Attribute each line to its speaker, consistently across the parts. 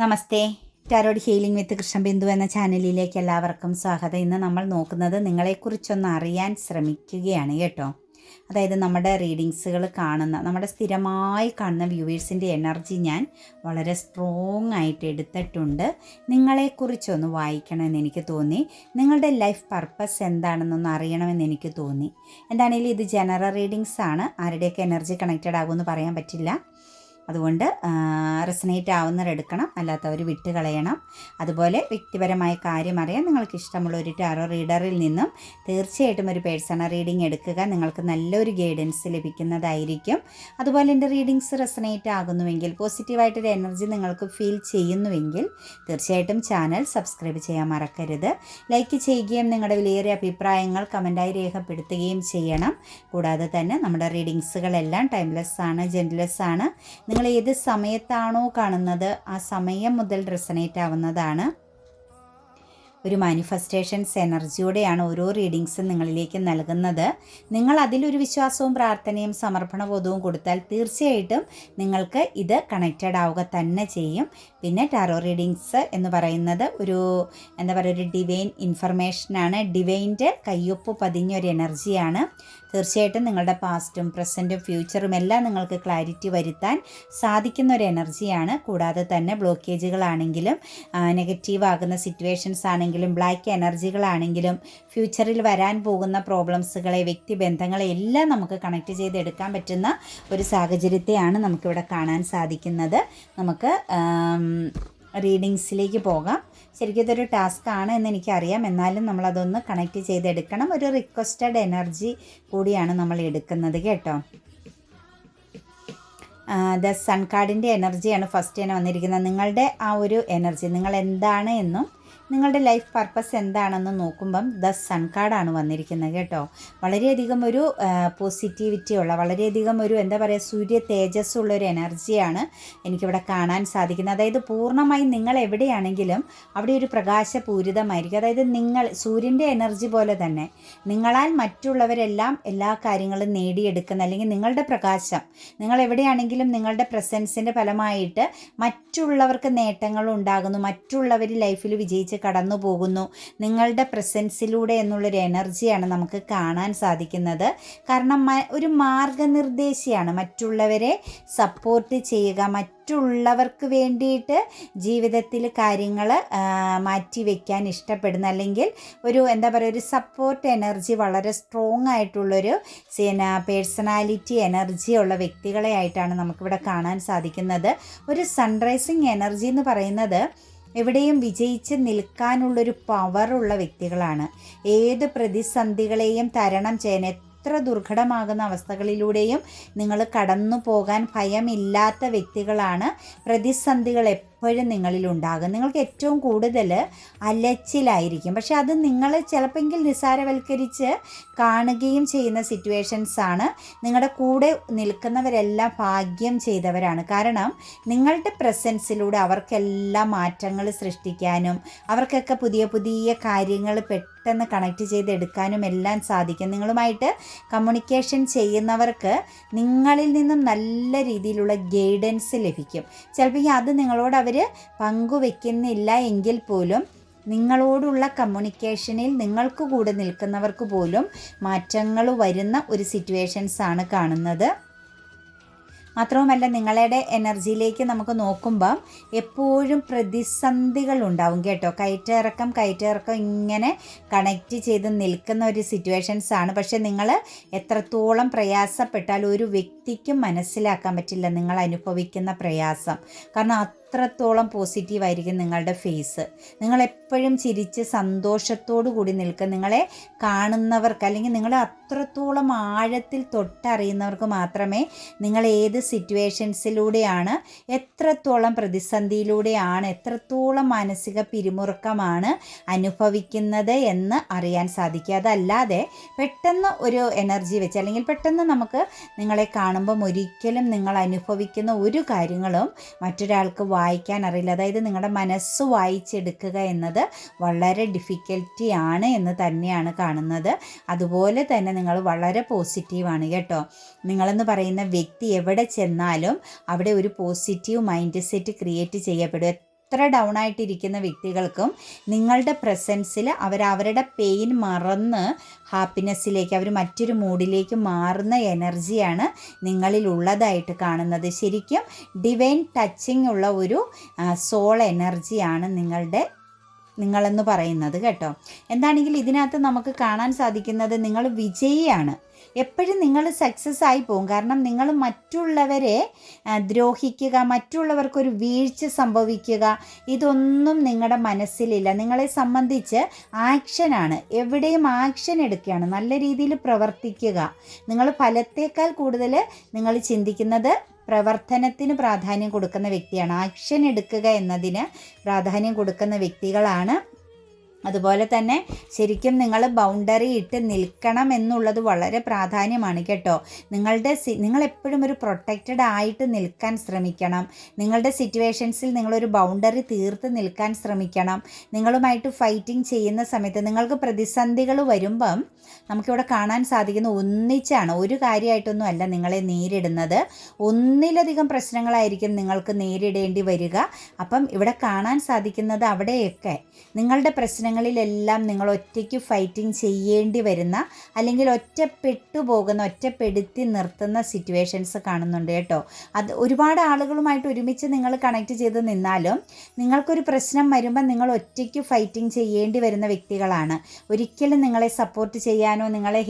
Speaker 1: Namaste. Tarot healing with Krishnabindu എന്ന ചാനലിലേക്ക് എല്ലാവർക്കും സ്വാഗതം. ഇന്ന് നമ്മൾ നോക്കുന്നത് നിങ്ങളെക്കുറിച്ചൊന്ന് അറിയാൻ ശ്രമിക്കുകയാണ് കേട്ടോ. അതായത് നമ്മുടെ റീഡിങ്സുകൾ കാണുന്ന നമ്മുടെ സ്ഥിരമായി കാണുന്ന വ്യൂവേഴ്സിന്റെ എനർജി ഞാൻ വളരെ സ്ട്രോങ് ആയിട്ട് എടുത്തിട്ടുണ്ട്. നിങ്ങളെക്കുറിച്ചൊന്ന് വായിക്കണമെന്ന് എനിക്ക് തോന്നി. നിങ്ങളുടെ ലൈഫ് പർപ്പസ് എന്താണെന്നൊന്ന് അറിയണമെന്ന് എനിക്ക് തോന്നി. എന്താണെങ്കിലും ഇത് ജനറൽ റീഡിങ്സ് ആണ് ആരുടെയൊക്കെ എനർജി കണക്റ്റഡ് ആകുമെന്ന് പറയാൻ പറ്റില്ല. അതുകൊണ്ട് റെസനേറ്റ് ആവുന്നവർ എടുക്കണം. അല്ലാത്തവർ വിട്ട് കളയണം. അതുപോലെ വ്യക്തിപരമായ കാര്യം അറിയാൻ നിങ്ങൾക്ക് ഇഷ്ടമുള്ള ഒരു ടാറോ റീഡറിൽ നിന്നും തീർച്ചയായിട്ടും ഒരു പേഴ്സണൽ റീഡിംഗ് എടുക്കുക. നിങ്ങൾക്ക് നല്ലൊരു ഗൈഡൻസ് ലഭിക്കുന്നതായിരിക്കും. അതുപോലെ എന്റെ റീഡിങ്സ് റെസനേറ്റ് ആകുന്നുവെങ്കിൽ പോസിറ്റീവായിട്ടൊരു എനർജി നിങ്ങൾക്ക് ഫീൽ ചെയ്യുന്നുവെങ്കിൽ തീർച്ചയായിട്ടും ചാനൽ സബ്സ്ക്രൈബ് ചെയ്യാൻ മറക്കരുത്. ലൈക്ക് ചെയ്യുകയും നിങ്ങളുടെ വിലയേറിയ അഭിപ്രായങ്ങൾ കമന്റായി രേഖപ്പെടുത്തുകയും ചെയ്യണം. കൂടാതെ തന്നെ നമ്മുടെ റീഡിങ്സുകളെല്ലാം ടൈംലെസ് ആണ് ജെൻലെസ് ആണ്. നിങ്ങൾ ഏത് സമയത്താണോ കാണുന്നത് ആ സമയം മുതൽ റെസനേറ്റ് ആവുന്നതാണ്. ഒരു മാനിഫെസ്റ്റേഷൻസ് എനർജിയോടെയാണ് ഓരോ റീഡിങ്സും നിങ്ങളിലേക്ക് നൽകുന്നത്. നിങ്ങൾ അതിലൊരു വിശ്വാസവും പ്രാർത്ഥനയും സമർപ്പണബോധവും കൊടുത്താൽ തീർച്ചയായിട്ടും നിങ്ങൾക്ക് ഇത് കണക്റ്റഡ് ആവുക തന്നെ ചെയ്യും. പിന്നെ ടാറോ റീഡിങ്സ് എന്ന് പറയുന്നത് ഒരു എന്താ പറയുക ഒരു ഡിവൈൻ ഇൻഫർമേഷനാണ് ഡിവൈന്റെ കയ്യൊപ്പ് പതിഞ്ഞൊരു എനർജിയാണ് തീർച്ചയായിട്ടും നിങ്ങളുടെ പാസ്റ്റും പ്രസന്റും ഫ്യൂച്ചറും എല്ലാം നിങ്ങൾക്ക് ക്ലാരിറ്റി വരുത്താൻ സാധിക്കുന്ന ഒരു എനർജിയാണ് കൂടാതെ തന്നെ ബ്ലോക്കേജുകളാണെങ്കിലും നെഗറ്റീവ് ആകുന്ന സിറ്റുവേഷൻസ് ആണെങ്കിലും ബ്ലാക്ക് എനർജികളാണെങ്കിലും ഫ്യൂച്ചറിൽ വരാൻ പോകുന്ന പ്രോബ്ലംസുകളെ വ്യക്തി ബന്ധങ്ങളെ എല്ലാം നമുക്ക് കണക്ട് ചെയ്തെടുക്കാൻ പറ്റുന്ന ഒരു സാഹചര്യത്തെയാണ് നമുക്കിവിടെ കാണാൻ സാധിക്കുന്നത്. നമുക്ക് റീഡിങ്സിലേക്ക് പോകാം. ശരിക്കും ഇതൊരു ടാസ്ക് ആണ് എന്ന് എനിക്കറിയാം എന്നാലും നമ്മളതൊന്ന് കണക്ട് ചെയ്തെടുക്കണം. ഒരു റിക്വസ്റ്റഡ് എനർജി കൂടിയാണ് നമ്മൾ എടുക്കുന്നത് കേട്ടോ. ദ സൺ കാർഡിന്റെ എനർജിയാണ് ഫസ്റ്റ് തന്നെ വന്നിരിക്കുന്നത്. നിങ്ങളുടെ ആ ഒരു എനർജി നിങ്ങൾ എന്താണ് എന്നും നിങ്ങളുടെ ലൈഫ് പർപ്പസ് എന്താണെന്ന് നോക്കുമ്പം ദ സൺ കാർഡാണ് വന്നിരിക്കുന്നത് കേട്ടോ. വളരെയധികം ഒരു പോസിറ്റിവിറ്റി ഉള്ള വളരെയധികം ഒരു എന്താ പറയുക സൂര്യ തേജസ്സുള്ള ഒരു എനർജിയാണ് എനിക്കിവിടെ കാണാൻ സാധിക്കുന്നത്. അതായത് പൂർണമായും നിങ്ങൾ എവിടെയാണെങ്കിലും അവിടെ ഒരു പ്രകാശപൂരിതമായിരിക്കും. അതായത് നിങ്ങൾ സൂര്യന്റെ എനർജി പോലെ തന്നെ നിങ്ങളാൽ മറ്റുള്ളവരെല്ലാം എല്ലാ കാര്യങ്ങളും നേടിയെടുക്കുന്ന അല്ലെങ്കിൽ നിങ്ങളുടെ പ്രകാശം നിങ്ങൾ എവിടെയാണെങ്കിലും നിങ്ങളുടെ പ്രസൻസിന്റെ ഫലമായിട്ട് മറ്റുള്ളവർക്ക് നേട്ടങ്ങൾ ഉണ്ടാകുന്നു. മറ്റുള്ളവർ ലൈഫിൽ വിജയിച്ച് കടന്നു പോകുന്നു നിങ്ങളുടെ പ്രസൻസിലൂടെ എന്നുള്ളൊരു എനർജിയാണ് നമുക്ക് കാണാൻ സാധിക്കുന്നത്. കാരണം ഒരു മാർഗനിർദ്ദേശിയാണ് മറ്റുള്ളവരെ സപ്പോർട്ട് ചെയ്യുക. മറ്റുള്ളവർക്ക് വേണ്ടിയിട്ട് ജീവിതത്തിൽ കാര്യങ്ങൾ മാറ്റി വയ്ക്കാൻ ഇഷ്ടപ്പെടുന്ന അല്ലെങ്കിൽ ഒരു എന്താ പറയുക ഒരു സപ്പോർട്ട് എനർജി വളരെ സ്ട്രോങ് ആയിട്ടുള്ളൊരു പേഴ്സണാലിറ്റി എനർജി ഉള്ള വ്യക്തികളെ ആയിട്ടാണ് നമുക്കിവിടെ കാണാൻ സാധിക്കുന്നത്. ഒരു സൺറൈസിങ് എനർജി എന്ന് പറയുന്നത് എവിടെയും വിജയിച്ച് നിൽക്കാനുള്ളൊരു പവറുള്ള വ്യക്തികളാണ്. ഏത് പ്രതിസന്ധികളെയും തരണം ചെയ്യാൻ എത്ര ദുർഘടമാകുന്ന അവസ്ഥകളിലൂടെയും നിങ്ങൾ കടന്നു പോകാൻ ഭയമില്ലാത്ത വ്യക്തികളാണ്. പ്രതിസന്ധികൾ എപ്പോഴും നിങ്ങളിൽ ഉണ്ടാകും നിങ്ങൾക്ക് ഏറ്റവും കൂടുതൽ അലച്ചിലായിരിക്കും. പക്ഷെ അത് നിങ്ങൾ ചിലപ്പോൾ നിസ്സാരവൽക്കരിച്ച് കാണുകയും ചെയ്യുന്ന സിറ്റുവേഷൻസ് ആണ്. നിങ്ങളുടെ കൂടെ നിൽക്കുന്നവരെല്ലാം ഭാഗ്യം ചെയ്തവരാണ്. കാരണം നിങ്ങളുടെ പ്രസൻസിലൂടെ അവർക്കെല്ലാം മാറ്റങ്ങൾ സൃഷ്ടിക്കാനും അവർക്കൊക്കെ പുതിയ പുതിയ കാര്യങ്ങൾ പെട്ടെന്ന് കണക്ട് ചെയ്തെടുക്കാനും എല്ലാം സാധിക്കും. നിങ്ങളുമായിട്ട് കമ്മ്യൂണിക്കേഷൻ ചെയ്യുന്നവർക്ക് നിങ്ങളിൽ നിന്നും നല്ല രീതിയിലുള്ള ഗൈഡൻസ് ലഭിക്കും. ചിലപ്പോൾ അത് നിങ്ങളോട് പങ്കുവെക്കുന്നില്ല എങ്കിൽ പോലും നിങ്ങളോടുള്ള കമ്മ്യൂണിക്കേഷനിൽ നിങ്ങൾക്ക് കൂടെ നിൽക്കുന്നവർക്ക് പോലും മാറ്റങ്ങൾ വരുന്ന ഒരു സിറ്റുവേഷൻസ് ആണ് കാണുന്നത്. മാത്രവുമല്ല നിങ്ങളുടെ എനർജിയിലേക്ക് നമുക്ക് നോക്കുമ്പം എപ്പോഴും പ്രതിസന്ധികൾ ഉണ്ടാവും കേട്ടോ. കയറ്റിറക്കം കയറ്റിറക്കം ഇങ്ങനെ കണക്റ്റ് ചെയ്ത് നിൽക്കുന്ന ഒരു സിറ്റുവേഷൻസ് ആണ്. പക്ഷെ നിങ്ങൾ എത്രത്തോളം പ്രയാസപ്പെട്ടാൽ ഒരു വ്യക്തിക്കും മനസ്സിലാക്കാൻ പറ്റില്ല നിങ്ങൾ അനുഭവിക്കുന്ന പ്രയാസം. കാരണം അത്രത്തോളം പോസിറ്റീവായിരിക്കും നിങ്ങളുടെ ഫേസ് നിങ്ങളെപ്പോഴും ചിരിച്ച് സന്തോഷത്തോടു കൂടി നിൽക്കുക നിങ്ങളെ കാണുന്നവർക്ക് അല്ലെങ്കിൽ നിങ്ങൾ അത്രത്തോളം ആഴത്തിൽ തൊട്ടറിയുന്നവർക്ക് മാത്രമേ നിങ്ങൾ ഏത് സിറ്റുവേഷൻസിലൂടെയാണ് എത്രത്തോളം പ്രതിസന്ധിയിലൂടെയാണ് എത്രത്തോളം മാനസിക പിരിമുറുക്കമാണ് അനുഭവിക്കുന്നത് എന്ന് അറിയാൻ സാധിക്കുക. അതല്ലാതെ പെട്ടെന്ന് ഒരു എനർജി വെച്ച് അല്ലെങ്കിൽ പെട്ടെന്ന് നമുക്ക് നിങ്ങളെ കാണുമ്പം ഒരിക്കലും നിങ്ങൾ അനുഭവിക്കുന്ന ഒരു കാര്യങ്ങളും മറ്റൊരാൾക്ക് വായിക്കാൻ അറിയില്ല അതായത് നിങ്ങളുടെ മനസ്സ് വായിച്ചെടുക്കുക എന്നത് വളരെ ഡിഫിക്കൽറ്റി ആണ് എന്ന് തന്നെയാണ് കാണുന്നത്. അതുപോലെ തന്നെ നിങ്ങൾ വളരെ പോസിറ്റീവാണ് കേട്ടോ. നിങ്ങളെന്ന് പറയുന്ന വ്യക്തി എവിടെ ചെന്നാലും അവിടെ ഒരു പോസിറ്റീവ് മൈൻഡ് സെറ്റ് ക്രിയേറ്റ് ചെയ്യപ്പെടും. എത്ര ഡൗൺ ആയിട്ടിരിക്കുന്ന വ്യക്തികൾക്കും നിങ്ങളുടെ പ്രസൻസിൽ അവർ അവരുടെ പെയിൻ മറന്ന് ഹാപ്പിനെസ്സിലേക്ക് അവർ മറ്റൊരു മൂഡിലേക്ക് മാറുന്ന എനർജിയാണ് നിങ്ങളിൽ ഉള്ളതായിട്ട് കാണുന്നത്. ശരിക്കും ഡിവൈൻ ടച്ചിങ് ഉള്ള ഒരു സോൾ എനർജിയാണ് നിങ്ങളുടെ നിങ്ങളെന്ന് പറയുന്നത് കേട്ടോ. എന്താണെങ്കിൽ ഇതിനകത്ത് നമുക്ക് കാണാൻ സാധിക്കുന്നത് നിങ്ങൾ വിജയിയാണ്. എപ്പോഴും നിങ്ങൾ സക്സസ് ആയി പോകും. കാരണം നിങ്ങൾ മറ്റുള്ളവരെ ദ്രോഹിക്കുക മറ്റുള്ളവർക്കൊരു വീഴ്ച സംഭവിക്കുക ഇതൊന്നും നിങ്ങളുടെ മനസ്സിലില്ല. നിങ്ങളെ സംബന്ധിച്ച് ആക്ഷനാണ് എവിടെയും ആക്ഷൻ എടുക്കുകയാണ്. നല്ല രീതിയിൽ പ്രവർത്തിക്കുക. നിങ്ങൾ ഫലത്തേക്കാൾ കൂടുതൽ നിങ്ങൾ ചിന്തിക്കുന്നത് പ്രവർത്തനത്തിന് പ്രാധാന്യം കൊടുക്കുന്ന വ്യക്തിയാണ്. ആക്ഷൻ എടുക്കുക എന്നതിന് പ്രാധാന്യം കൊടുക്കുന്ന വ്യക്തികളാണ് അതുപോലെ തന്നെ ശരിക്കും നിങ്ങൾ ബൗണ്ടറി ഇട്ട് നിൽക്കണം എന്നുള്ളത് വളരെ പ്രാധാന്യമാണ് കേട്ടോ. നിങ്ങളുടെ സി നിങ്ങൾ എപ്പോഴും ഒരു പ്രൊട്ടക്റ്റഡ് ആയിട്ട് നിൽക്കാൻ ശ്രമിക്കണം. നിങ്ങളുടെ സിറ്റുവേഷൻസിൽ നിങ്ങളൊരു ബൗണ്ടറി തീർത്ത് നിൽക്കാൻ ശ്രമിക്കണം. നിങ്ങളുമായിട്ട് ഫൈറ്റിംഗ് ചെയ്യുന്ന സമയത്ത് നിങ്ങൾക്ക് പ്രതിസന്ധികൾ വരുമ്പം നമുക്കിവിടെ കാണാൻ സാധിക്കുന്ന ഒന്നിച്ചാണ് ഒരു കാര്യമായിട്ടൊന്നും അല്ല നിങ്ങളെ നേരിടുന്നത്. ഒന്നിലധികം പ്രശ്നങ്ങളായിരിക്കും നിങ്ങൾക്ക് നേരിടേണ്ടി വരിക. അപ്പം ഇവിടെ കാണാൻ സാധിക്കുന്നത് അവിടെയൊക്കെ. നിങ്ങളുടെ പ്രശ്നങ്ങളിലെല്ലാം നിങ്ങൾ ഒറ്റയ്ക്ക് ഫൈറ്റിംഗ് ചെയ്യേണ്ടി വരുന്ന അല്ലെങ്കിൽ ഒറ്റപ്പെട്ടു പോകുന്ന ഒറ്റപ്പെടുത്തി നിർത്തുന്ന സിറ്റുവേഷൻസ് കാണുന്നുണ്ട് കേട്ടോ. അത് ഒരുപാട് ആളുകളുമായിട്ട് ഒരുമിച്ച് നിങ്ങൾ കണക്ട് ചെയ്ത് നിന്നാലും നിങ്ങൾക്കൊരു പ്രശ്നം വരുമ്പോൾ നിങ്ങൾ ഒറ്റയ്ക്ക് ഫൈറ്റിംഗ് ചെയ്യേണ്ടി വരുന്ന വ്യക്തികളാണ്. ഒരിക്കലും നിങ്ങളെ സപ്പോർട്ട് ചെയ്യാനോ നിങ്ങളെ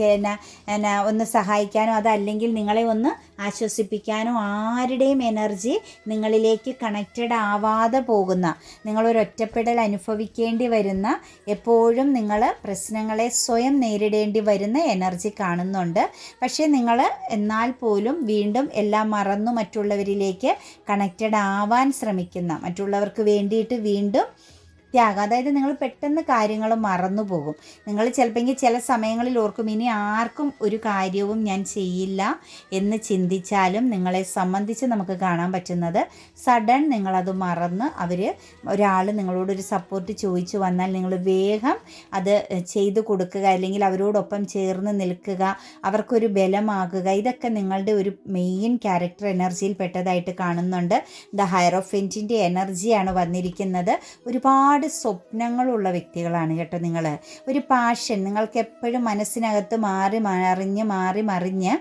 Speaker 1: ഒന്ന് സഹായിക്കാനോ അതല്ലെങ്കിൽ നിങ്ങളെ ഒന്ന് ആശ്വസിപ്പിക്കാനോ ആരുടെയും എനർജി നിങ്ങളിലേക്ക് കണക്റ്റഡ് ആവാതെ പോകുന്ന നിങ്ങളൊരു ഒറ്റപ്പെടൽ അനുഭവിക്കേണ്ടി വരുന്ന എപ്പോഴും നിങ്ങൾ പ്രശ്നങ്ങളെ സ്വയം നേരിടേണ്ടി വരുന്ന എനർജി കാണുന്നുണ്ട്. പക്ഷേ നിങ്ങൾ എന്നാൽ പോലും വീണ്ടും എല്ലാം മറന്നു മറ്റുള്ളവരിലേക്ക് കണക്റ്റഡ് ആവാൻ ശ്രമിക്കുന്ന മറ്റുള്ളവർക്ക് വേണ്ടിയിട്ട് വീണ്ടും ത്യാഗം അതായത് നിങ്ങൾ പെട്ടെന്ന് കാര്യങ്ങൾ മറന്നു പോകും. നിങ്ങൾ ചിലപ്പോൾ ചില സമയങ്ങളിൽ ഓർക്കും ഇനി ആർക്കും ഒരു കാര്യവും ഞാൻ ചെയ്യില്ല എന്ന് ചിന്തിച്ചാലും നിങ്ങളെ സംബന്ധിച്ച് നമുക്ക് കാണാൻ പറ്റുന്നത് സഡൻ നിങ്ങളത് മറന്ന് അവർ ഒരാൾ നിങ്ങളോടൊരു സപ്പോർട്ട് ചോദിച്ചു വന്നാൽ നിങ്ങൾ വേഗം അത് ചെയ്തു കൊടുക്കുക അല്ലെങ്കിൽ അവരോടൊപ്പം ചേർന്ന് നിൽക്കുക അവർക്കൊരു ബലമാകുക. ഇതൊക്കെ നിങ്ങളുടെ ഒരു മെയിൻ ക്യാരക്ടർ എനർജിയിൽ പെട്ടതായിട്ട് കാണുന്നുണ്ട്. ദ ഹയറോഫെന്റിന്റെ എനർജിയാണ് വന്നിരിക്കുന്നത്. ഒരുപാട് സ്വപ്നങ്ങളുള്ള വ്യക്തികളാണ് കേട്ടോ നിങ്ങൾ ഒരു പാഷൻ നിങ്ങൾക്ക് എപ്പോഴും മനസ്സിനകത്ത് മാറി മറിഞ്ഞ് മാറി മറിഞ്ഞ്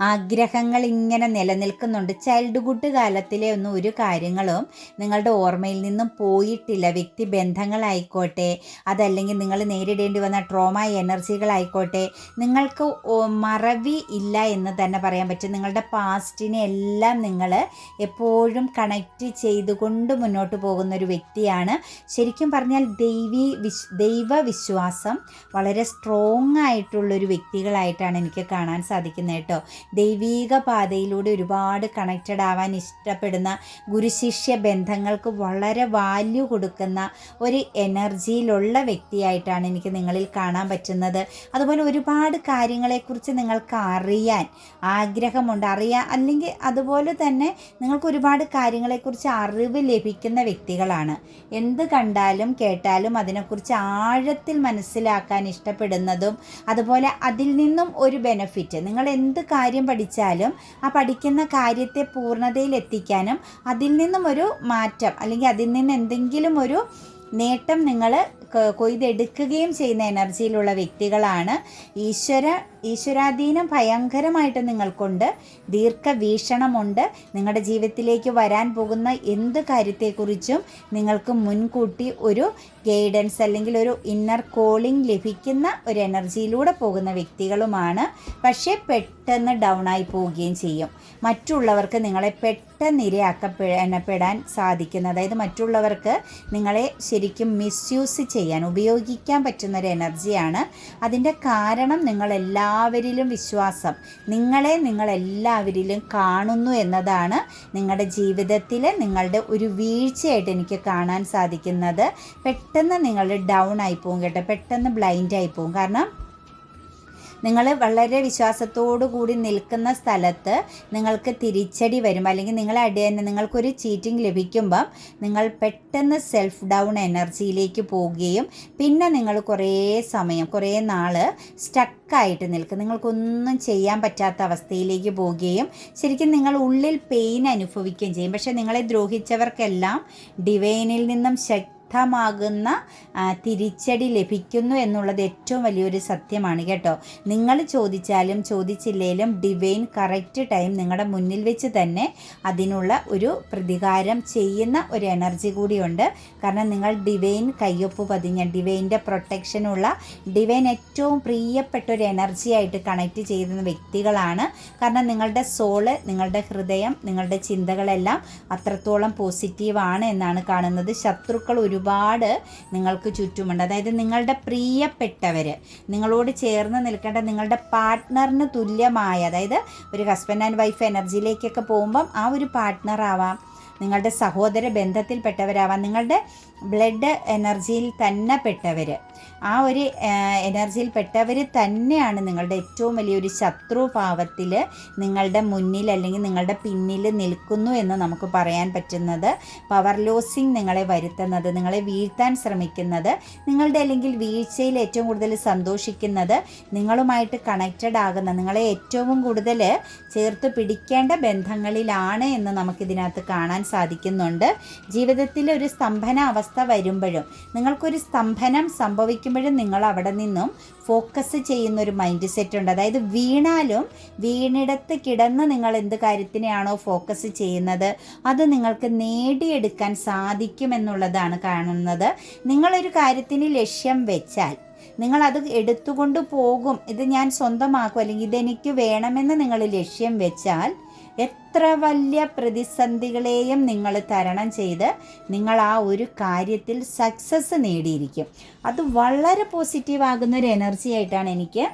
Speaker 1: ആഗ്രഹങ്ങൾ ഇങ്ങനെ നിലനിൽക്കുന്നുണ്ട്. ചൈൽഡ്ഹുഡ് കാലത്തിലെ ഒന്നും ഒരു കാര്യങ്ങളും നിങ്ങളുടെ ഓർമ്മയിൽ നിന്നും പോയിട്ടില്ല. വ്യക്തി ബന്ധങ്ങളായിക്കോട്ടെ അതല്ലെങ്കിൽ നിങ്ങൾ നേരിടേണ്ടി വന്ന ട്രോമ എനർജികളായിക്കോട്ടെ നിങ്ങൾക്ക് മറവി ഇല്ല എന്ന് തന്നെ പറയാൻ പറ്റും. നിങ്ങളുടെ പാസ്റ്റിനെ എല്ലാം നിങ്ങൾ എപ്പോഴും കണക്റ്റ് ചെയ്തുകൊണ്ട് മുന്നോട്ട് പോകുന്ന ഒരു വ്യക്തിയാണ്. ശരിക്കും പറഞ്ഞാൽ ദൈവീ വിശ് ദൈവവിശ്വാസം വളരെ സ്ട്രോങ് ആയിട്ടുള്ളൊരു വ്യക്തികളായിട്ടാണ് എനിക്ക് കാണാൻ സാധിക്കുന്നത് കേട്ടോ. ദൈവീക പാതയിലൂടെ ഒരുപാട് കണക്റ്റഡ് ആവാൻ ഇഷ്ടപ്പെടുന്ന ഗുരുശിഷ്യ ബന്ധങ്ങൾക്ക് വളരെ വാല്യൂ കൊടുക്കുന്ന ഒരു എനർജിയിലുള്ള വ്യക്തിയായിട്ടാണ് എനിക്ക് നിങ്ങളിൽ കാണാൻ പറ്റുന്നത്. അതുപോലെ ഒരുപാട് കാര്യങ്ങളെക്കുറിച്ച് നിങ്ങൾക്ക് അറിയാൻ ആഗ്രഹമുണ്ട്. അറിയാൻ അല്ലെങ്കിൽ അതുപോലെ തന്നെ നിങ്ങൾക്ക് ഒരുപാട് കാര്യങ്ങളെക്കുറിച്ച് അറിവ് ലഭിക്കുന്ന വ്യക്തികളാണ്. എന്ത് കണ്ടാലും കേട്ടാലും അതിനെക്കുറിച്ച് ആഴത്തിൽ മനസ്സിലാക്കാൻ ഇഷ്ടപ്പെടുന്നതും അതുപോലെ അതിൽ നിന്നും ഒരു ബെനഫിറ്റ് നിങ്ങൾ എന്ത് കാര്യം പഠിച്ചാലും ആ പഠിക്കുന്ന കാര്യത്തെ പൂർണതയിൽ എത്തിക്കാനും അതിൽ നിന്നും ഒരു മാറ്റം അല്ലെങ്കിൽ അതിൽ നിന്ന് എന്തെങ്കിലും ഒരു നേട്ടം നിങ്ങൾ കൊയ്തെടുക്കുകയും ചെയ്യുന്ന എനർജിയിലുള്ള വ്യക്തികളാണ്. ഈശ്വര ഈശ്വരാധീനം ഭയങ്കരമായിട്ട് നിങ്ങൾക്കുണ്ട്. ദീർഘവീക്ഷണമുണ്ട്. നിങ്ങളുടെ ജീവിതത്തിലേക്ക് വരാൻ പോകുന്ന എന്ത് കാര്യത്തെക്കുറിച്ചും നിങ്ങൾക്ക് മുൻകൂട്ടി ഒരു ഗൈഡൻസ് അല്ലെങ്കിൽ ഒരു ഇന്നർ കോളിംഗ് ലഭിക്കുന്ന ഒരു എനർജിയിലൂടെ പോകുന്ന വ്യക്തികളുമാണ്. പക്ഷേ പെട്ടെന്ന് ഡൗൺ ആയി പോവുകയും ചെയ്യും. മറ്റുള്ളവർക്ക് നിങ്ങളെ പെട്ടെന്ന് ഇരയാക്കപ്പെടാൻ സാധിക്കുന്നു അതായത് മറ്റുള്ളവർക്ക് നിങ്ങളെ ശരിക്കും മിസ്യൂസ് ചെയ്യാൻ ഉപയോഗിക്കാൻ പറ്റുന്ന ഒരു എനർജിയാണ്. അതിന്റെ കാരണം നിങ്ങളെല്ലാവരിലും വിശ്വാസം. നിങ്ങളെ നിങ്ങളെല്ലാവരിലും കാണുന്നു എന്നതാണ് നിങ്ങളുടെ ജീവിതത്തിൽ നിങ്ങളുടെ ഒരു വീഴ്ചയായിട്ട് എനിക്ക് കാണാൻ സാധിക്കുന്നത്. പെട്ടെന്ന് നിങ്ങൾ ഡൗൺ ആയി പോകും കേട്ടോ. പെട്ടെന്ന് ബ്ലൈൻഡ് ആയി പോകും കാരണം നിങ്ങൾ വളരെ വിശ്വാസത്തോടു കൂടി നിൽക്കുന്ന സ്ഥലത്ത് നിങ്ങൾക്ക് തിരിച്ചടി വരും. അല്ലെങ്കിൽ നിങ്ങളെ അടി നിങ്ങൾക്കൊരു ചീറ്റിംഗ് ലഭിക്കുമ്പം നിങ്ങൾ പെട്ടെന്ന് സെൽഫ് ഡൗൺ എനർജിയിലേക്ക് പോവുകയും പിന്നെ നിങ്ങൾ കുറേ സമയം കുറേ നാൾ സ്റ്റക്കായിട്ട് നിൽക്കും. നിങ്ങൾക്കൊന്നും ചെയ്യാൻ പറ്റാത്ത അവസ്ഥയിലേക്ക് പോവുകയും ശരിക്കും നിങ്ങൾ ഉള്ളിൽ പെയിൻ അനുഭവിക്കുകയും ചെയ്യും. പക്ഷേ നിങ്ങളെ ദ്രോഹിച്ചവർക്കെല്ലാം ഡിവൈനിൽ നിന്നും ശക്തി ശക്തമാകുന്ന തിരിച്ചടി ലഭിക്കുന്നു എന്നുള്ളത് ഏറ്റവും വലിയൊരു സത്യമാണ് കേട്ടോ. നിങ്ങൾ ചോദിച്ചാലും ചോദിച്ചില്ലേലും ഡിവൈൻ കറക്റ്റ് ടൈം നിങ്ങളുടെ മുന്നിൽ വെച്ച് തന്നെ അതിനുള്ള ഒരു പ്രതികാരം ചെയ്യുന്ന ഒരു എനർജി കൂടിയുണ്ട്. കാരണം നിങ്ങൾ ഡിവൈൻ കയ്യൊപ്പ് പതിഞ്ഞ ഡിവൈന്റെ പ്രൊട്ടക്ഷനുള്ള ഡിവൈൻ ഏറ്റവും പ്രിയപ്പെട്ട ഒരു എനർജി ആയിട്ട് കണക്റ്റ് ചെയ്യുന്ന വ്യക്തികളാണ്. കാരണം നിങ്ങളുടെ സോൾ നിങ്ങളുടെ ഹൃദയം നിങ്ങളുടെ ചിന്തകളെല്ലാം അത്രത്തോളം പോസിറ്റീവാണ് എന്നാണ് കാണുന്നത്. ശത്രുക്കൾ ഒരു ഒരുപാട് നിങ്ങൾക്ക് ചുറ്റുമുണ്ട്. അതായത് നിങ്ങളുടെ പ്രിയപ്പെട്ടവർ നിങ്ങളോട് ചേർന്ന് നിൽക്കേണ്ട നിങ്ങളുടെ പാർട്ട്ണറിന് തുല്യമായ അതായത് ഒരു ഹസ്ബൻഡ് ആൻഡ് വൈഫ് എനർജിയിലേക്കൊക്കെ പോകുമ്പം ആ ഒരു പാർട്ട്ണർ ആവാം നിങ്ങളുടെ സഹോദര ബന്ധത്തിൽപ്പെട്ടവരാവാം നിങ്ങളുടെ ബ്ലഡ് എനർജിയിൽ തന്നെ പെട്ടവർ ആ ഒരു എനർജിയിൽ പെട്ടവർ തന്നെയാണ് നിങ്ങളുടെ ഏറ്റവും വലിയൊരു ശത്രുഭാവത്തിൽ നിങ്ങളുടെ മുന്നിൽ അല്ലെങ്കിൽ നിങ്ങളുടെ പിന്നിൽ നിൽക്കുന്നു എന്ന് നമുക്ക് പറയാൻ പറ്റുന്നത്. പവർ ലോസിങ് നിങ്ങളെ വരുത്തുന്നത് നിങ്ങളെ വീഴ്ത്താൻ ശ്രമിക്കുന്നത് നിങ്ങളുടെ അല്ലെങ്കിൽ വീഴ്ചയിൽ ഏറ്റവും കൂടുതൽ സന്തോഷിക്കുന്നത് നിങ്ങളുമായിട്ട് കണക്റ്റഡ് ആകുന്ന നിങ്ങളെ ഏറ്റവും കൂടുതൽ ചേർത്ത് പിടിക്കേണ്ട ബന്ധങ്ങളിലാണ് എന്ന് നമുക്കിതിനകത്ത് കാണാൻ സാധിക്കുന്നുണ്ട്. ജീവിതത്തിൽ ഒരു സ്തംഭന അവസ്ഥ വരുമ്പോഴും നിങ്ങൾക്കൊരു സ്തംഭനം സംഭവിക്കുമ്പോഴും നിങ്ങൾ അവിടെ നിന്നും ഫോക്കസ് ചെയ്യുന്ന ഒരു മൈൻഡ് സെറ്റ് ഉണ്ട്. അതായത് വീണാലും വീണിടത്ത് കിടന്ന് നിങ്ങൾ എന്ത് കാര്യത്തിനെയാണോ ഫോക്കസ് ചെയ്യുന്നത് അത് നിങ്ങൾക്ക് നേടിയെടുക്കാൻ സാധിക്കുമെന്നുള്ളതാണ് കാണുന്നത്. നിങ്ങളൊരു കാര്യത്തിന് ലക്ഷ്യം വെച്ചാൽ നിങ്ങൾ അത് എടുത്തുകൊണ്ട് പോകും. ഇത് ഞാൻ സ്വന്തമാക്കും അല്ലെങ്കിൽ ഇതെനിക്ക് വേണമെന്ന് നിങ്ങൾ ലക്ഷ്യം വെച്ചാൽ എത്ര വലിയ പ്രതിസന്ധികളെയും നിങ്ങൾ തരണം ചെയ്ത് നിങ്ങൾ ആ ഒരു കാര്യത്തിൽ സക്സസ് നേടിയിരിക്കും. അത് വളരെ പോസിറ്റീവ് ഒരു എനർജി ആയിട്ടാണ് എനിക്ക്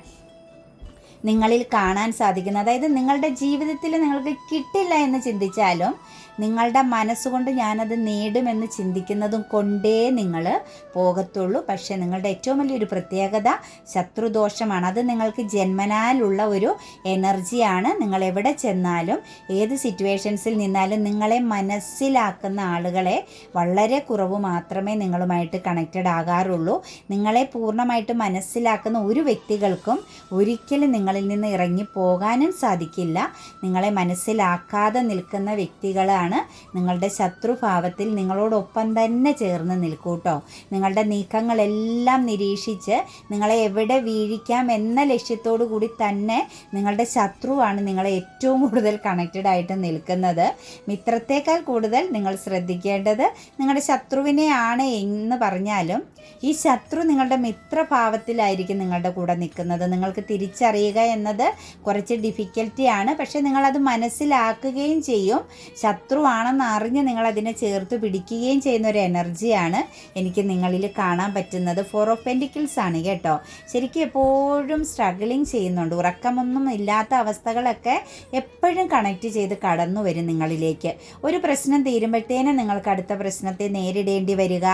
Speaker 1: നിങ്ങളിൽ കാണാൻ സാധിക്കുന്നത്. അതായത് നിങ്ങളുടെ ജീവിതത്തിൽ നിങ്ങൾക്ക് കിട്ടില്ല എന്ന് ചിന്തിച്ചാലും നിങ്ങളുടെ മനസ്സുകൊണ്ട് ഞാനത് നേടുമെന്ന് ചിന്തിക്കുന്നതും കൊണ്ടേ നിങ്ങൾ പോകത്തുള്ളൂ. പക്ഷേ നിങ്ങളുടെ ഏറ്റവും വലിയൊരു പ്രത്യേകത ശത്രുദോഷമാണ്. അത് നിങ്ങൾക്ക് ജന്മനാലുള്ള ഒരു എനർജിയാണ്. നിങ്ങൾ എവിടെ ചെന്നാലും ഏത് സിറ്റുവേഷൻസിൽ നിന്നാലും നിങ്ങളെ മനസ്സിലാക്കുന്ന ആളുകളെ വളരെ കുറവ് മാത്രമേ നിങ്ങളുമായിട്ട് കണക്റ്റഡ് ആകാറുള്ളൂ. നിങ്ങളെ പൂർണമായിട്ട് മനസ്സിലാക്കുന്ന ഒരു വ്യക്തികൾക്കും ഒരിക്കലും നിങ്ങളിൽ നിന്ന് ഇറങ്ങി പോകാനും സാധിക്കില്ല. നിങ്ങളെ മനസ്സിലാക്കാതെ നിൽക്കുന്ന വ്യക്തികളാണ് ആണ് നിങ്ങളുടെ ശത്രുഭാവത്തിൽ നിങ്ങളോടൊപ്പം തന്നെ ചേർന്ന് നിൽക്കൂട്ടോ. നിങ്ങളുടെ നീക്കങ്ങളെല്ലാം നിരീക്ഷിച്ച് നിങ്ങളെ എവിടെ വീഴിക്കാം എന്ന ലക്ഷ്യത്തോടു കൂടി തന്നെ നിങ്ങളുടെ ശത്രുവാണ് നിങ്ങളെ ഏറ്റവും കൂടുതൽ കണക്റ്റഡ് ആയിട്ട് നിൽക്കുന്നത്. മിത്രത്തേക്കാൾ കൂടുതൽ നിങ്ങൾ ശ്രദ്ധിക്കേണ്ടത് നിങ്ങളുടെ ശത്രുവിനെയാണ് എന്ന് പറഞ്ഞാലും ഈ ശത്രു നിങ്ങളുടെ മിത്രഭാവത്തിലായിരിക്കും നിങ്ങളുടെ കൂടെ നിൽക്കുന്നത്. നിങ്ങൾക്ക് തിരിച്ചറിയുക എന്നത് കുറച്ച് ഡിഫിക്കൽറ്റിയാണ് പക്ഷേ നിങ്ങളത് മനസ്സിലാക്കുകയും ചെയ്യും. ശത്രു ശത്രുവാണെന്ന് അറിഞ്ഞ് നിങ്ങൾ അതിനെ ചേർത്ത് പിടിക്കുകയും ചെയ്യുന്ന ഒരു എനർജിയാണ് എനിക്ക് നിങ്ങളിൽ കാണാൻ പറ്റുന്നത്. ഫോർ ഓഫ് ആണ് കേട്ടോ. ശരിക്കും എപ്പോഴും സ്ട്രഗിളിങ് ചെയ്യുന്നുണ്ട്. ഉറക്കമൊന്നും ഇല്ലാത്ത അവസ്ഥകളൊക്കെ എപ്പോഴും കണക്ട് ചെയ്ത് കടന്നു വരും നിങ്ങളിലേക്ക്. ഒരു പ്രശ്നം തീരുമ്പോഴത്തേനും നിങ്ങൾക്ക് അടുത്ത പ്രശ്നത്തെ നേരിടേണ്ടി വരിക.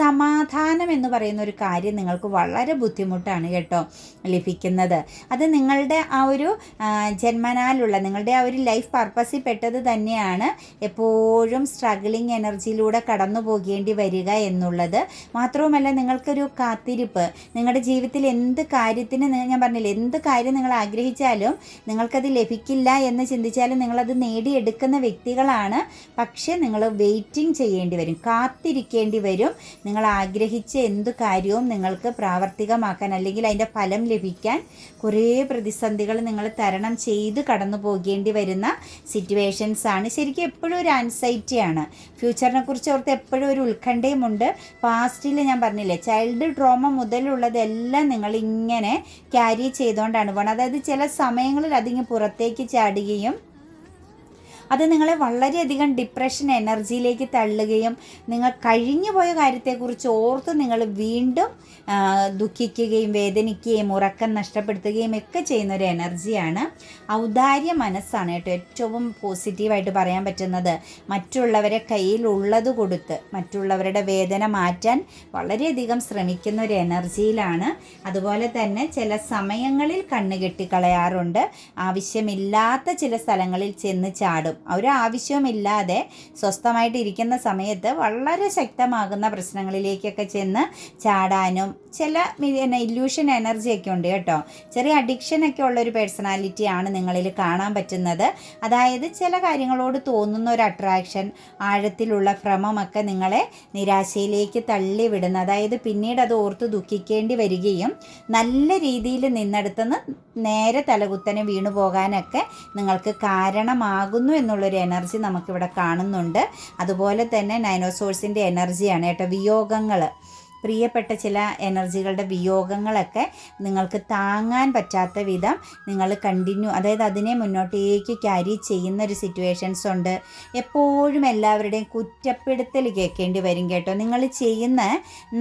Speaker 1: സമാധാനം എന്ന് പറയുന്ന ഒരു കാര്യം നിങ്ങൾക്ക് വളരെ ബുദ്ധിമുട്ടാണ് കേട്ടോ ലഭിക്കുന്നത്. അത് നിങ്ങളുടെ ആ ഒരു ജന്മനാലുള്ള നിങ്ങളുടെ ആ ഒരു ലൈഫ് പർപ്പസിൽ പെട്ടത് തന്നെയാണ് എപ്പോഴും സ്ട്രഗിളിങ് എനർജിയിലൂടെ കടന്നു പോകേണ്ടി വരിക എന്നുള്ളത്. മാത്രവുമല്ല നിങ്ങൾക്കൊരു കാത്തിരിപ്പ്. നിങ്ങളുടെ ജീവിതത്തിൽ എന്ത് കാര്യത്തിന് ഞാൻ പറഞ്ഞില്ല എന്ത് കാര്യം നിങ്ങൾ ആഗ്രഹിച്ചാലും നിങ്ങൾക്കത് ലഭിക്കില്ല എന്ന് ചിന്തിച്ചാലും നിങ്ങളത് നേടിയെടുക്കുന്ന വ്യക്തികളാണ്. പക്ഷേ നിങ്ങൾ വെയിറ്റിംഗ് ചെയ്യേണ്ടി വരും. കാത്തിരിക്കേണ്ടി വരും. നിങ്ങൾ ആഗ്രഹിച്ച എന്ത് കാര്യവും നിങ്ങൾക്ക് പ്രാവർത്തികമാക്കാൻ അല്ലെങ്കിൽ അതിന്റെ ഫലം ലഭിക്കാൻ കുറേ പ്രതിസന്ധികൾ നിങ്ങൾ തരണം ചെയ്ത് കടന്നു പോകേണ്ടി വരുന്ന സിറ്റുവേഷൻസ് ആണ്. ശരിക്കും എപ്പോഴും ഒരു ആൻസൈറ്റിയാണ് ഫ്യൂച്ചറിനെ കുറിച്ച് ഓർത്ത് എപ്പോഴും ഒരു ഉത്കണ്ഠയുമുണ്ട്. പാസ്റ്റിൽ ഞാൻ പറഞ്ഞില്ലേ ചൈൽഡ് ട്രോമ മുതലുള്ളതെല്ലാം നിങ്ങൾ ഇങ്ങനെ ക്യാരി ചെയ്തുകൊണ്ടാണ് പോകണം അതായത് ചില സമയങ്ങളിൽ അതിങ്ങ് പുറത്തേക്ക് ചാടുകയും അത് നിങ്ങളെ വളരെയധികം ഡിപ്രഷൻ എനർജിയിലേക്ക് തള്ളുകയും നിങ്ങൾ കഴിഞ്ഞു പോയ കാര്യത്തെക്കുറിച്ച് ഓർത്ത് നിങ്ങൾ വീണ്ടും ദുഃഖിക്കുകയും വേദനിക്കുകയും ഉറക്കം നഷ്ടപ്പെടുത്തുകയും ഒക്കെ ചെയ്യുന്ന ഒരു എനർജിയാണ് ഔദാര്യ മനസ്സാണ് കേട്ടോ ഏറ്റവും പോസിറ്റീവായിട്ട് പറയാൻ പറ്റുന്നത്. മറ്റുള്ളവരെ കയ്യിലുള്ളത് കൊടുത്ത് മറ്റുള്ളവരുടെ വേദന മാറ്റാൻ വളരെയധികം ശ്രമിക്കുന്ന ഒരു എനർജിയിലാണ് അതുപോലെ തന്നെ ചില സമയങ്ങളിൽ കണ്ണ് കെട്ടിക്കളയാറുണ്ട് ആവശ്യമില്ലാത്ത ചില സ്ഥലങ്ങളിൽ ചെന്ന് ചാടും. ഒരു ആവശ്യവുമില്ലാതെ സ്വസ്ഥമായിട്ട് ഇരിക്കുന്ന സമയത്ത് വളരെ ശക്തമാകുന്ന പ്രശ്നങ്ങളിലേക്കൊക്കെ ചെന്ന് ചാടാനും ചില ഇല്യൂഷൻ എനർജിയൊക്കെ ഉണ്ട് കേട്ടോ. ചെറിയ അഡിക്ഷനൊക്കെ ഉള്ള ഒരു പേഴ്സണാലിറ്റിയാണ് നിങ്ങളിൽ കാണാൻ പറ്റുന്നത്. അതായത് ചില കാര്യങ്ങളോട് തോന്നുന്ന ഒരു അട്രാക്ഷൻ ആഴത്തിലുള്ള ഭ്രമമൊക്കെ നിങ്ങളെ നിരാശയിലേക്ക് തള്ളിവിടുന്ന. അതായത് പിന്നീട് അത് ഓർത്ത് ദുഃഖിക്കേണ്ടി വരികയും നല്ല രീതിയിൽ നിന്നെടുത്തുനിന്ന് നേരെ തലകുത്തനെ വീണു പോകാനൊക്കെ നിങ്ങൾക്ക് കാരണമാകുന്നു എന്നുള്ളൊരു എനർജി നമുക്കിവിടെ കാണുന്നുണ്ട്. അതുപോലെ തന്നെ നൈനോസോഴ്സിന്റെ എനർജിയാണ് കേട്ടോ വിയോഗങ്ങൾ പ്രിയപ്പെട്ട ചില എനർജികളുടെ വിയോഗങ്ങളൊക്കെ നിങ്ങൾക്ക് താങ്ങാൻ പറ്റാത്ത വിധം നിങ്ങൾ കണ്ടിന്യൂ അതായത് അതിനെ മുന്നോട്ടേക്ക് ക്യാരി ചെയ്യുന്ന ഒരു സിറ്റുവേഷൻസ് ഉണ്ട്. എപ്പോഴും എല്ലാവരുടെയും കുറ്റപ്പെടുത്തൽ കേൾക്കേണ്ടി വരും കേട്ടോ. നിങ്ങൾ ചെയ്യുന്ന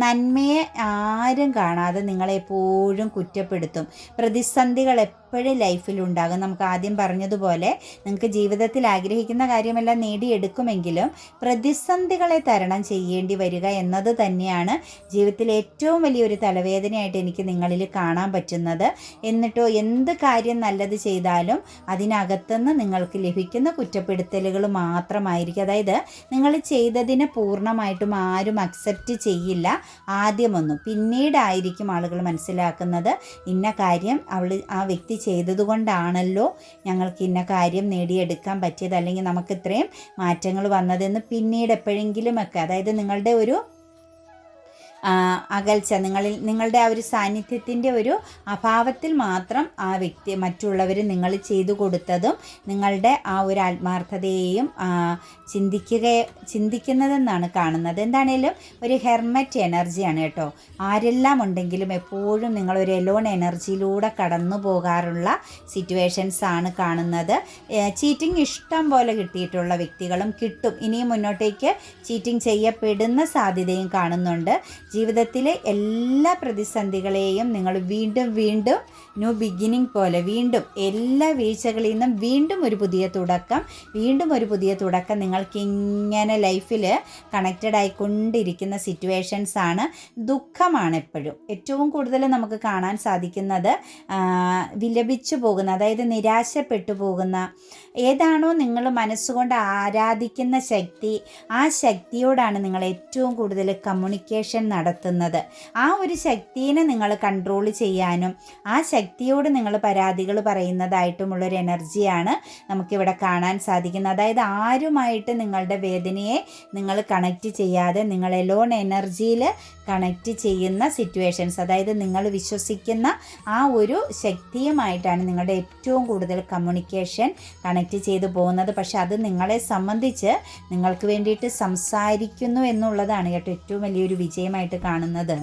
Speaker 1: നന്മയെ ആരും കാണാതെ നിങ്ങളെപ്പോഴും കുറ്റപ്പെടുത്തും. പ്രതിസന്ധികൾ എപ്പോഴും ലൈഫിലുണ്ടാകും നമുക്ക് ആദ്യം പറഞ്ഞതുപോലെ നിങ്ങൾക്ക് ജീവിതത്തിൽ ആഗ്രഹിക്കുന്ന കാര്യമെല്ലാം നേടിയെടുക്കുമെങ്കിലും പ്രതിസന്ധികളെ തരണം ചെയ്യേണ്ടി വരിക എന്നത് തന്നെയാണ് ജീവിതത്തിൽ ഏറ്റവും വലിയൊരു തലവേദനയായിട്ട് എനിക്ക് നിങ്ങളിൽ കാണാൻ പറ്റുന്നത്. എന്നിട്ടോ എന്ത് കാര്യം നല്ലത് ചെയ്താലും അതിനകത്തുനിന്ന് നിങ്ങൾക്ക് ലഭിക്കുന്ന കുറ്റപ്പെടുത്തലുകൾ മാത്രമായിരിക്കും. അതായത് നിങ്ങൾ ചെയ്തതിനെ പൂർണമായിട്ടും ആരും അക്സെപ്റ്റ് ചെയ്യില്ല. ആദ്യമൊന്നും പിന്നീടായിരിക്കും ആളുകൾ മനസ്സിലാക്കുന്നത്. ഇന്ന കാര്യം അവൾ ആ വ്യക്തി ചെയ്തതുകൊണ്ടാണല്ലോ ഞങ്ങൾക്ക് ഇന്ന കാര്യം നേടിയെടുക്കാൻ പറ്റിയത്. അല്ലെങ്കിൽ നമുക്ക് ഇത്രയും മാറ്റങ്ങൾ വന്നതെന്ന് പിന്നീട് എപ്പോഴെങ്കിലുമൊക്കെ അതായത് നിങ്ങളുടെ ഒരു അകൽച്ച നിങ്ങളിൽ നിങ്ങളുടെ ആ ഒരു സാന്നിധ്യത്തിന്റെ ഒരു അഭാവത്തിൽ മാത്രം ആ വ്യക്തി മറ്റുള്ളവർ നിങ്ങൾ ചെയ്തു കൊടുത്തതും നിങ്ങളുടെ ആ ഒരു ആത്മാർത്ഥതയെയും ചിന്തിക്കുക ചിന്തിക്കുന്നതെന്നാണ് കാണുന്നത്. എന്താണേലും ഒരു ഹെർമറ്റ് എനർജിയാണ് കേട്ടോ. ആരെല്ലാം ഉണ്ടെങ്കിലും എപ്പോഴും നിങ്ങളൊരു എലോൺ എനർജിയിലൂടെ കടന്നു പോകാറുള്ള സിറ്റുവേഷൻസ് ആണ് കാണുന്നത്. ചീറ്റിംഗ് ഇഷ്ടം പോലെ കിട്ടിയിട്ടുള്ള വ്യക്തികളും കിട്ടും. ഇനിയും മുന്നോട്ടേക്ക് ചീറ്റിംഗ് ചെയ്യപ്പെടുന്ന സാധ്യതയും കാണുന്നുണ്ട്. ജീവിതത്തിലെ എല്ലാ പ്രതിസന്ധികളെയും നിങ്ങൾ വീണ്ടും വീണ്ടും ന്യൂ ബിഗിനിങ് പോലെ വീണ്ടും എല്ലാ വീഴ്ചകളിൽ നിന്നും വീണ്ടും ഒരു പുതിയ തുടക്കം വീണ്ടും ഒരു പുതിയ തുടക്കം നിങ്ങൾക്ക് ഇങ്ങനെ ലൈഫിൽ കണക്റ്റഡ് ആയിക്കൊണ്ടിരിക്കുന്ന സിറ്റുവേഷൻസ് ആണ്. ദുഃഖമാണ് എപ്പോഴും. ഏറ്റവും കൂടുതൽ നമുക്ക് കാണാൻ സാധിക്കുന്നത് വിലപിച്ചു പോകുന്ന അതായത് നിരാശപ്പെട്ടു പോകുന്ന ഏതാണോ നിങ്ങൾ മനസ്സുകൊണ്ട് ആരാധിക്കുന്ന ശക്തി ആ ശക്തിയോടാണ് നിങ്ങൾ ഏറ്റവും കൂടുതൽ കമ്മ്യൂണിക്കേഷൻ നടത്തുന്നത്. ആ ഒരു ശക്തിയെ നിങ്ങൾ കൺട്രോൾ ചെയ്യാനും ആ ശക്തിയോട് നിങ്ങൾ പരാതികൾ പറയുന്നതായിട്ടുമുള്ളൊരു എനർജിയാണ് നമുക്കിവിടെ കാണാൻ സാധിക്കുന്നത്. അതായത് ആരുമായിട്ട് നിങ്ങളുടെ വേദനയെ നിങ്ങൾ കണക്റ്റ് ചെയ്യാതെ നിങ്ങൾ എലോൺ എനർജിയിൽ കണക്റ്റ് ചെയ്യുന്ന സിറ്റുവേഷൻസ് അതായത് നിങ്ങൾ വിശ്വസിക്കുന്ന ആ ഒരു ശക്തിയുമായിട്ടാണ് നിങ്ങളുടെ ഏറ്റവും കൂടുതൽ കമ്മ്യൂണിക്കേഷൻ കണക്റ്റ് ചെയ്തു പോകുന്നത്. പക്ഷെ അത് നിങ്ങളെ സംബന്ധിച്ച് നിങ്ങൾക്ക് വേണ്ടിയിട്ട് സംസാരിക്കുന്നു എന്നുള്ളതാണ് കേട്ടോ ഏറ്റവും വലിയൊരു വിജയമായിട്ട് കാണുന്നത്.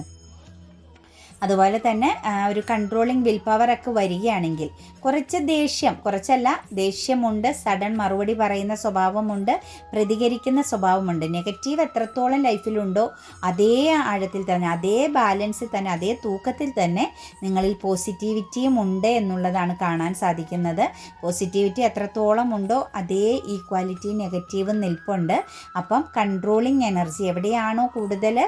Speaker 1: അതുപോലെ തന്നെ ഒരു കൺട്രോളിങ് വിൽ പവർ ഒക്കെ വരികയാണെങ്കിൽ കുറച്ച് ദേഷ്യം കുറച്ചല്ല ദേഷ്യമുണ്ട് സഡൻ മറുപടി പറയുന്ന സ്വഭാവമുണ്ട് പ്രതികരിക്കുന്ന സ്വഭാവമുണ്ട്. നെഗറ്റീവ് എത്രത്തോളം ലൈഫിലുണ്ടോ അതേ ആഴത്തിൽ തന്നെ അതേ ബാലൻസിൽ തന്നെ അതേ തൂക്കത്തിൽ തന്നെ നിങ്ങളിൽ പോസിറ്റിവിറ്റിയും ഉണ്ട് എന്നുള്ളതാണ് കാണാൻ സാധിക്കുന്നത്. പോസിറ്റിവിറ്റി എത്രത്തോളം ഉണ്ടോ അതേ ഈക്വാലിറ്റി നെഗറ്റീവും നിൽപ്പുണ്ട്. അപ്പം കൺട്രോളിങ് എനർജി എവിടെയാണോ കൂടുതൽ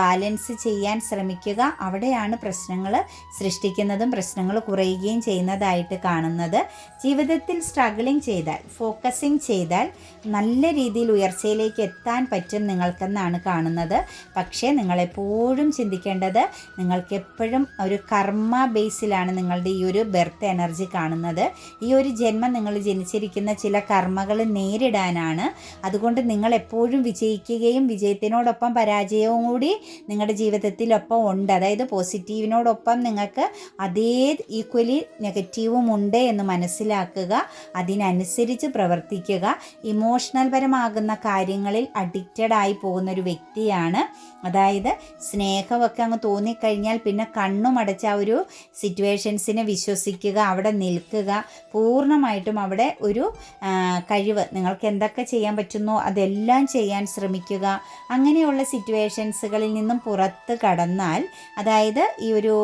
Speaker 1: ബാലൻസ് ചെയ്യാൻ ശ്രമിക്കുക അവിടെയാണ് പ്രശ്നങ്ങൾ സൃഷ്ടിക്കുന്നതും പ്രശ്നങ്ങൾ കുറയുകയും ചെയ്യുന്നതായിട്ട് കാണുന്നത്. ജീവിതത്തിൽ സ്ട്രഗിളിങ് ചെയ്താൽ ഫോക്കസിങ് ചെയ്താൽ നല്ല രീതിയിൽ ഉയർച്ചയിലേക്ക് എത്താൻ പറ്റും നിങ്ങൾക്കെന്നാണ് കാണുന്നത്. പക്ഷേ നിങ്ങളെപ്പോഴും ചിന്തിക്കേണ്ടത് നിങ്ങൾക്ക് എപ്പോഴും ഒരു കർമ്മ ബേസിലാണ് നിങ്ങളുടെ ഈ ഒരു ബെർത്ത് എനർജി കാണുന്നത്. ഈ ഒരു ജന്മം നിങ്ങൾ ജനിച്ചിരിക്കുന്ന ചില കർമ്മകൾ നേരിടാനാണ്. അതുകൊണ്ട് നിങ്ങൾ എപ്പോഴും വിജയിക്കുകയും വിജയത്തിനോടൊപ്പം പരാജയവും കൂടി നിങ്ങളുടെ ജീവിതത്തിലൊപ്പം ഉണ്ട്. അതായത് പോസിറ്റീവിനോടൊപ്പം നിങ്ങൾക്ക് അതേ ഈക്വലി നെഗറ്റീവും ഉണ്ട് എന്ന് മനസ്സിലാക്കുക അതിനനുസരിച്ച് പ്രവർത്തിക്കുക. ഇമോഷണൽ പരമാകുന്ന കാര്യങ്ങളിൽ അഡിക്റ്റഡ് ആയി പോകുന്ന ഒരു വ്യക്തിയാണ്. അതായത് സ്നേഹമൊക്കെ അങ്ങ് തോന്നിക്കഴിഞ്ഞാൽ പിന്നെ കണ്ണുമടച്ച ആ ഒരു സിറ്റുവേഷൻസിനെ വിശ്വസിക്കുക അവിടെ നിൽക്കുക. പൂർണമായിട്ടും അവിടെ ഒരു കഴിവ്. നിങ്ങൾക്ക് എന്തൊക്കെ ചെയ്യാൻ പറ്റുന്നോ അതെല്ലാം ചെയ്യാൻ ശ്രമിക്കുക. അങ്ങനെയുള്ള സിറ്റുവേഷൻസുകളിൽ നിന്നും പുറത്ത് കടന്നാൽ അതായത് ഈ ഒരു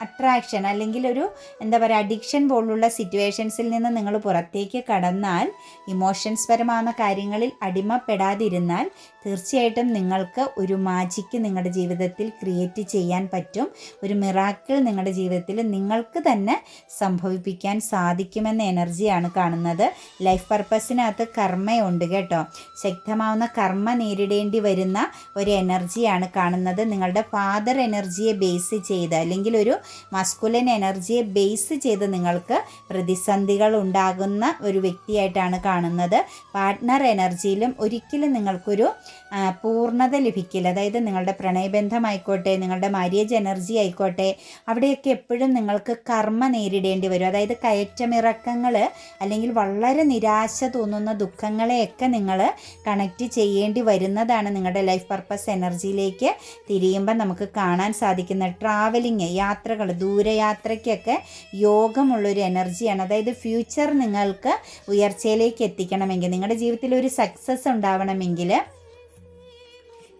Speaker 1: അട്രാക്ഷൻ അല്ലെങ്കിൽ ഒരു എന്താ പറയുക അഡിക്ഷൻ പോലുള്ള സിറ്റുവേഷൻസിൽ നിന്ന് നിങ്ങൾ പുറത്തേക്ക് കടന്നാൽ ഇമോഷൻസ് പരമാകുന്ന കാര്യങ്ങളിൽ അടിമപ്പെടാതിരുന്നാൽ തീർച്ചയായിട്ടും നിങ്ങൾക്ക് ഒരു മാജിക്ക് നിങ്ങളുടെ ജീവിതത്തിൽ ക്രിയേറ്റ് ചെയ്യാൻ പറ്റും. ഒരു മിറാക്കിൾ നിങ്ങളുടെ ജീവിതത്തിൽ നിങ്ങൾക്ക് തന്നെ സംഭവിപ്പിക്കാൻ സാധിക്കുമെന്ന എനർജിയാണ് കാണുന്നത്. ലൈഫ് പർപ്പസിനകത്ത് കർമ്മയുണ്ട് കേട്ടോ. ശക്തമാവുന്ന കർമ്മ നേരിടേണ്ടി വരുന്ന ഒരു എനർജിയാണ് കാണുന്നത്. നിങ്ങളുടെ ഫാദർ എനർജിയെ ബേസ് ചെയ്ത് അല്ലെങ്കിൽ ഒരു മസ്കുലൻ എനർജിയെ ബേസ് ചെയ്ത് നിങ്ങൾക്ക് പ്രതിസന്ധികൾ ഉണ്ടാകുന്ന ഒരു വ്യക്തിയായിട്ടാണ് കാണുന്നത്. പാർട്ട്ണർ എനർജിയിലും ഒരിക്കലും നിങ്ങൾക്കൊരു പൂർണത ലഭിക്കില്ല അതായത് നിങ്ങളുടെ പ്രണയബന്ധമായിക്കോട്ടെ നിങ്ങളുടെ മാര്യേജ് എനർജി ആയിക്കോട്ടെ അവിടെയൊക്കെ എപ്പോഴും നിങ്ങൾക്ക് കർമ്മ നേരിടേണ്ടി വരും. അതായത് കയറ്റമിറക്കങ്ങൾ അല്ലെങ്കിൽ വളരെ നിരാശ തോന്നുന്ന ദുഃഖങ്ങളെയൊക്കെ നിങ്ങൾ കണക്റ്റ് ചെയ്യേണ്ടി വരുന്നതാണ് നിങ്ങളുടെ ലൈഫ് പർപ്പസ് എനർജിയിലേക്ക് തിരിയുമ്പോൾ നമുക്ക് കാണാൻ സാധിക്കുന്ന ട്രാവലിങ് യാത്രകൾ ദൂരയാത്രയ്ക്കൊക്കെ യോഗമുള്ളൊരു എനർജിയാണ് അതായത് ഫ്യൂച്ചർ നിങ്ങൾക്ക് ഉയർച്ചയിലേക്ക് എത്തിക്കണമെങ്കിൽ നിങ്ങളുടെ ജീവിതത്തിൽ ഒരു സക്സസ് ഉണ്ടാവണമെങ്കിൽ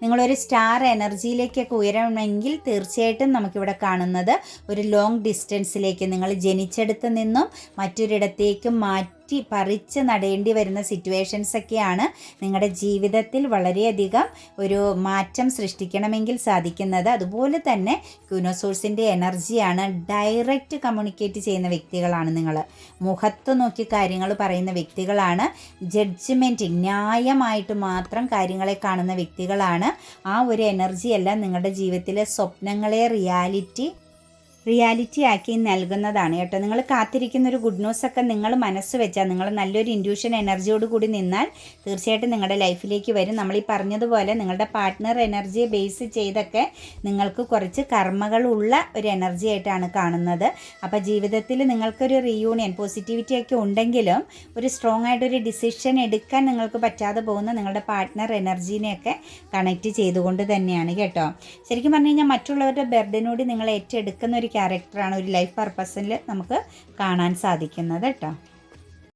Speaker 1: നിങ്ങളൊരു സ്റ്റാർ എനർജിയിലേക്കൊക്കെ ഉയരണമെങ്കിൽ തീർച്ചയായിട്ടും നമുക്കിവിടെ കാണുന്നത് ഒരു ലോങ് ഡിസ്റ്റൻസിലേക്ക് നിങ്ങൾ ജനിച്ചെടുത്ത് നിന്നും മറ്റൊരിടത്തേക്ക് മാറ്റി പറിച്ച് നടേണ്ടി വരുന്ന സിറ്റുവേഷൻസ് ഒക്കെയാണ് നിങ്ങളുടെ ജീവിതത്തിൽ വളരെയധികം ഒരു മാറ്റം സൃഷ്ടിക്കണമെങ്കിൽ സാധിക്കുന്നത്. അതുപോലെ തന്നെ ക്യൂനോസോഴ്സിന്റെ എനർജിയാണ് ഡയറക്റ്റ് കമ്മ്യൂണിക്കേറ്റ് ചെയ്യുന്ന വ്യക്തികളാണ് നിങ്ങൾ മുഖത്ത് നോക്കി കാര്യങ്ങൾ പറയുന്ന വ്യക്തികളാണ്. ജഡ്ജ്മെന്റ് ന്യായമായിട്ട് മാത്രം കാര്യങ്ങളെ കാണുന്ന വ്യക്തികളാണ്. ആ ഒരു എനർജിയെല്ലാം നിങ്ങളുടെ ജീവിതത്തിലെ സ്വപ്നങ്ങളെ റിയാലിറ്റി റിയാലിറ്റി ആക്കി നൽകുന്നതാണ് കേട്ടോ. നിങ്ങൾ കാത്തിരിക്കുന്ന ഒരു ഗുഡ് ന്യൂസ് ഒക്കെ നിങ്ങൾ മനസ്സ് വെച്ചാൽ നിങ്ങൾ നല്ലൊരു ഇൻഡ്യൂഷൻ എനർജിയോട് കൂടി നിന്നാൽ തീർച്ചയായിട്ടും നിങ്ങളുടെ ലൈഫിലേക്ക് വരും. നമ്മൾ ഈ പറഞ്ഞതുപോലെ നിങ്ങളുടെ പാർട്ട്ണർ എനർജിയെ ബേസ് ചെയ്തൊക്കെ നിങ്ങൾക്ക് കുറച്ച് കർമ്മകളുള്ള ഒരു എനർജി ആയിട്ടാണ് കാണുന്നത്. അപ്പോൾ ജീവിതത്തിൽ നിങ്ങൾക്കൊരു റീയൂണിയൻ പോസിറ്റിവിറ്റി ഒക്കെ ഉണ്ടെങ്കിലും ഒരു സ്ട്രോങ് ആയിട്ടൊരു ഡിസിഷൻ എടുക്കാൻ നിങ്ങൾക്ക് പറ്റാതെ പോകുന്ന നിങ്ങളുടെ പാർട്ട്ണർ എനർജീനെയൊക്കെ കണക്ട് ചെയ്തുകൊണ്ട് തന്നെയാണ് കേട്ടോ. ശരിക്കും പറഞ്ഞു കഴിഞ്ഞാൽ മറ്റുള്ളവരുടെ ബർഡിനോട് നിങ്ങൾ ഏറ്റെടുക്കുന്ന ഒരു ക്യാരക്ടറാണ് ഒരു ലൈഫ് പർപ്പസിൽ നമുക്ക് കാണാൻ സാധിക്കുന്നത് കേട്ടോ.